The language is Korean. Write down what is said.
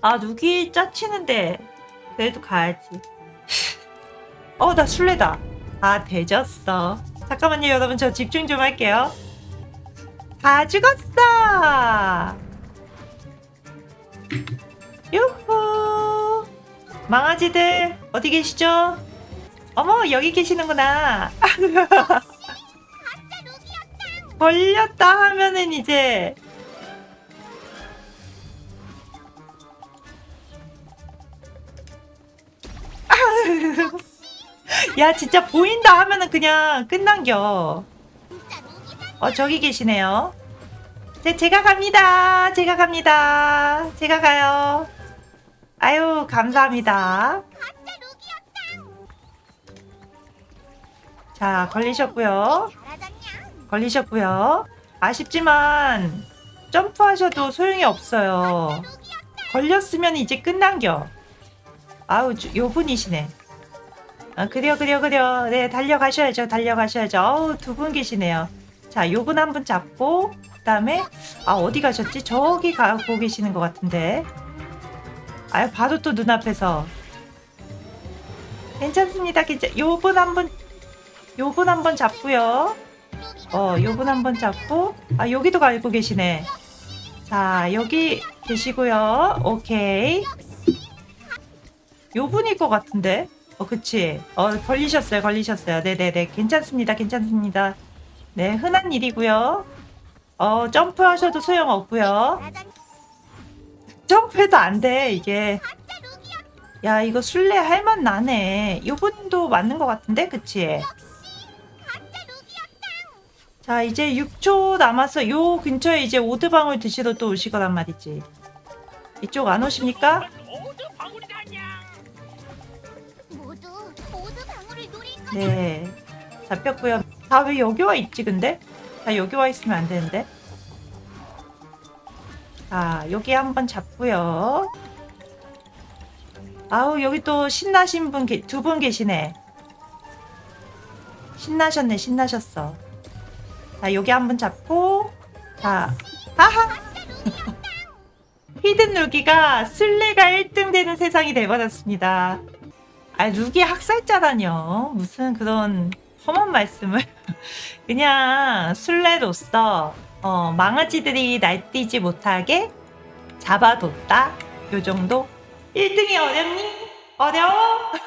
아 누기 짜치는데 그래도 가야지. 어 나 술래다. 아 되졌어. 잠깐만요 여러분 저 집중 좀 할게요. 다 죽었어. 유후. 망아지들 어디 계시죠? 어머 여기 계시는구나. 걸렸다 하면은 이제 야 진짜 보인다 하면은 그냥 끝난겨. 어 저기 계시네요. 제, 제가 갑니다. 제가 갑니다. 제가 가요. 아유 감사합니다. 자 걸리셨고요. 걸리셨고요. 아쉽지만 점프하셔도 소용이 없어요. 걸렸으면 이제 끝난겨. 아우 주- 요 분이시네. 아, 그래요 그래요 그래요. 네 달려가셔야죠 달려가셔야죠. 어우 두 분 계시네요. 자 요분 한 분 잡고 그다음에 아 어디 가셨지? 저기 가고 계시는 것 같은데. 아유 바로 또 눈앞에서. 괜찮습니다. 괜찮. 요분 한 분, 요분 한 번 잡고요. 어, 요분 한 번 잡고, 아, 여기도 갈고 계시네. 자, 여기 계시고요. 오케이. 요분일 것 같은데? 어, 그치. 어, 걸리셨어요, 걸리셨어요. 네네네. 괜찮습니다, 괜찮습니다. 네, 흔한 일이고요. 어, 점프하셔도 소용없고요. 점프해도 안 돼, 이게. 야, 이거 술래 할만 나네. 요분도 맞는 것 같은데? 그치? 자, 이제 6초 남았어. 요 근처에 이제 오드방울 드시러 또 오실 거란 말이지. 이쪽 안 오십니까? 모두 모두 방울을 노릴 거다. 네. 잡혔고요. 다 왜 여기 와 있지, 근데? 다 여기 와 있으면 안 되는데. 자, 여기 한번 잡고요. 아우, 여기 또 신나신 분, 두 분 계시네. 신나셨네, 신나셨어. 자, 여기 한번 잡고, 자, 하하! 히든 루기가 술래가 1등 되는 세상이 돼버렸습니다. 아, 루기 학살자라뇨. 무슨 그런 험한 말씀을. 그냥 술래로서 어, 망아지들이 날뛰지 못하게 잡아뒀다. 요 정도? 1등이 어렵니? 어려워?